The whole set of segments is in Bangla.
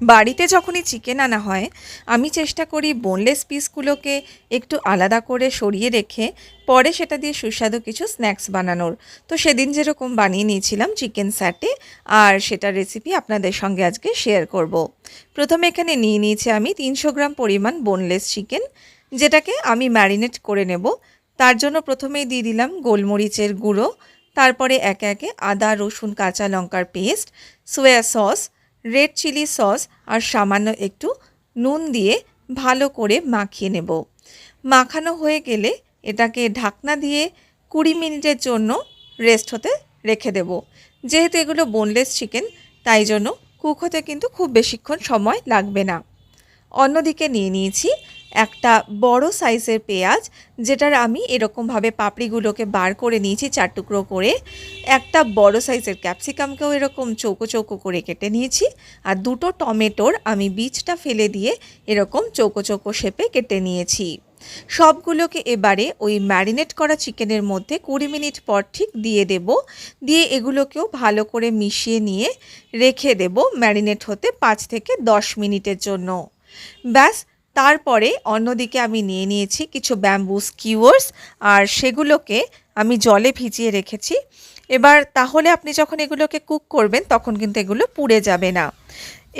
বাড়িতে যখনই চিকেন আনা হয়, আমি চেষ্টা করি বোনলেস পিসগুলোকে একটু আলাদা করে সরিয়ে রেখে পরে সেটা দিয়ে সুস্বাদু কিছু স্ন্যাক্স বানানোর তো সেদিন যেরকম বানিয়ে নিয়েছিলাম চিকেন স্যাটে আর সেটার রেসিপি আপনাদের সঙ্গে আজকে শেয়ার করব। প্রথমে এখানে নিয়ে নিয়েছি আমি তিনশো গ্রাম পরিমাণ বোনলেস চিকেন যেটাকে আমি ম্যারিনেট করে নেব তার জন্য প্রথমেই দিয়ে দিলাম গোলমরিচের গুঁড়ো, তারপরে একে একে আদা, রসুন, কাঁচা লঙ্কার paste soya sauce red chilli sauce আর সামান্য একটু নুন দিয়ে ভালো করে মাখিয়ে নেব। মাখানো হয়ে গেলে এটাকে ঢাকনা দিয়ে কুড়ি মিনিটের জন্য রেস্ট হতে রেখে দেব। যেহেতু এগুলো বোনলেস চিকেন তাই জন্য কুক হতে কিন্তু খুব বেশিক্ষণ সময় লাগবে না। অন্যদিকে নিয়ে নিয়েছি একটা বড় সাইজের পেঁয়াজ, যেটার আমি এরকমভাবে পাপড়িগুলোকে বার করে নিয়েছি চার টুকরো করে। একটা বড় সাইজের ক্যাপসিকামকেও এরকম চৌকো চৌকো করে কেটে নিয়েছি। আর দুটো টমেটোর আমি বীজটা ফেলে দিয়ে এরকম চৌকো চৌকো শেপে কেটে নিয়েছি। সবগুলোকে এবারে ওই ম্যারিনেট করা চিকেনের মধ্যে কুড়ি মিনিট পর ঠিক দিয়ে দেব। দিয়ে এগুলোকেও ভালো করে মিশিয়ে নিয়ে রেখে দেব ম্যারিনেট হতে পাঁচ থেকে দশ মিনিটের জন্য। ব্যাস তারপরে অন্যদিকে আমি নিয়ে নিয়েছি কিছু ব্যাম্বু স্কিওয়ার্স আর সেগুলোকে আমি জলে ভিজিয়ে রেখেছি। এবার তাহলে আপনি যখন এগুলোকে কুক করবেন, তখন কিন্তু এগুলো পুড়ে যাবে না।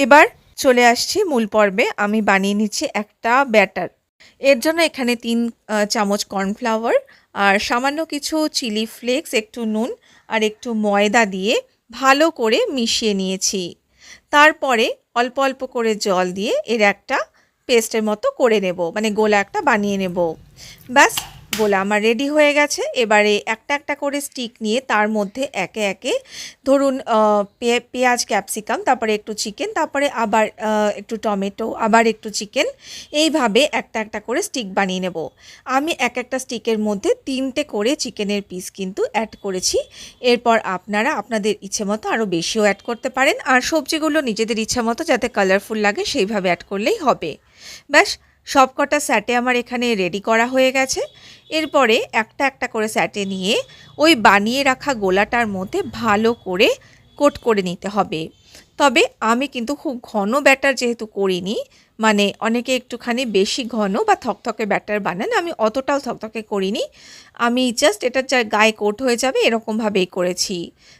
এবার চলে আসছি মূল পর্বে। আমি বানিয়ে নিচ্ছি একটা ব্যাটার। এর জন্য এখানে তিন চামচ কর্নফ্লাওয়ার আর সামান্য কিছু চিলি ফ্লেক্স একটু নুন, আর একটু ময়দা দিয়ে ভালো করে মিশিয়ে নিয়েছি। তারপরে অল্প অল্প করে জল দিয়ে এর একটা পেস্টের মতো করে নেব। মানে গোলা একটা বানিয়ে নেব। ব্যাস গোলা আমার রেডি হয়ে গেছে। এবারে একটা একটা করে স্টিক নিয়ে তার মধ্যে একে একে ধরুন পেঁয়াজ ক্যাপসিকাম তারপরে একটু চিকেন তারপরে আবার একটু টমেটো আবার একটু চিকেন এইভাবে একটা একটা করে স্টিক বানিয়ে নেব। আমি এক একটা স্টিকের মধ্যে তিনটে করে চিকেনের পিস কিন্তু অ্যাড করেছি। এরপর আপনারা আপনাদের ইচ্ছে মতো আরও বেশিও অ্যাড করতে পারেন। আর সবজিগুলো নিজেদের ইচ্ছা মতো যাতে কালারফুল লাগে সেইভাবে অ্যাড করলেই হবে। ব্যাস সবকটা স্যাটে আমার এখানে রেডি করা হয়ে গেছে। এরপরে একটা একটা করে স্যাটে নিয়ে ওই বানিয়ে রাখা গোলাটার মধ্যে ভালো করে কোট করে নিতে হবে। তবে আমি কিন্তু খুব ঘন ব্যাটার যেহেতু করিনি মানে অনেকে একটুখানি বেশি ঘন বা থকথকে ব্যাটার বানান, আমি অতটাও থকথকে করিনি। আমি জাস্ট এটার যা গায়ে কোট হয়ে যাবে এরকমভাবেই করেছি।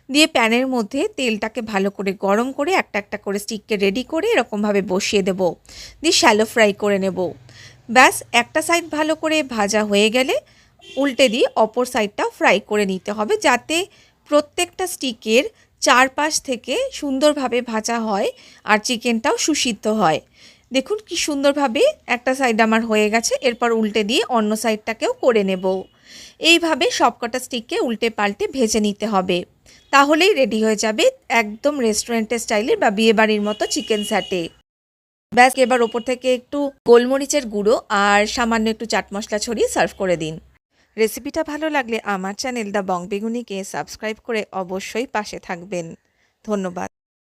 দিয়ে প্যানের মধ্যে তেলটাকে ভালো করে গরম করে একটা একটা করে স্টিককে রেডি করে এরকমভাবে বসিয়ে দেব। দিয়ে শ্যালো ফ্রাই করে নেব। ব্যাস, একটা সাইড ভালো করে ভাজা হয়ে গেলে উল্টে দিয়ে অপর সাইডটা ফ্রাই করে নিতে হবে, যাতে প্রত্যেকটা স্টিকের চারপাশ থেকে সুন্দরভাবে ভাজা হয় আর চিকেনটাও সুসিদ্ধ হয়। দেখুন কি সুন্দরভাবে একটা সাইড আমার হয়ে গেছে, এরপর উল্টে দিয়ে অন্য সাইডটাকেও করে নেব। এইভাবে সবকটা স্টিককে উল্টে পাল্টে ভেজে নিতে হবে। তাহলেই রেডি হয়ে যাবে একদম রেস্টুরেন্টের স্টাইলের বা বিয়েবাড়ির মতো চিকেন স্যাটে ব্যাস, এবার ওপর থেকে একটু গোলমরিচের গুঁড়ো আর সামান্য একটু চাট মশলা ছড়িয়ে সার্ভ করে দিন। রেসিপিটা ভালো লাগলে আমার চ্যানেল দ্য বং বেগুনিকে সাবস্ক্রাইব করে অবশ্যই পাশে থাকবেন। ধন্যবাদ।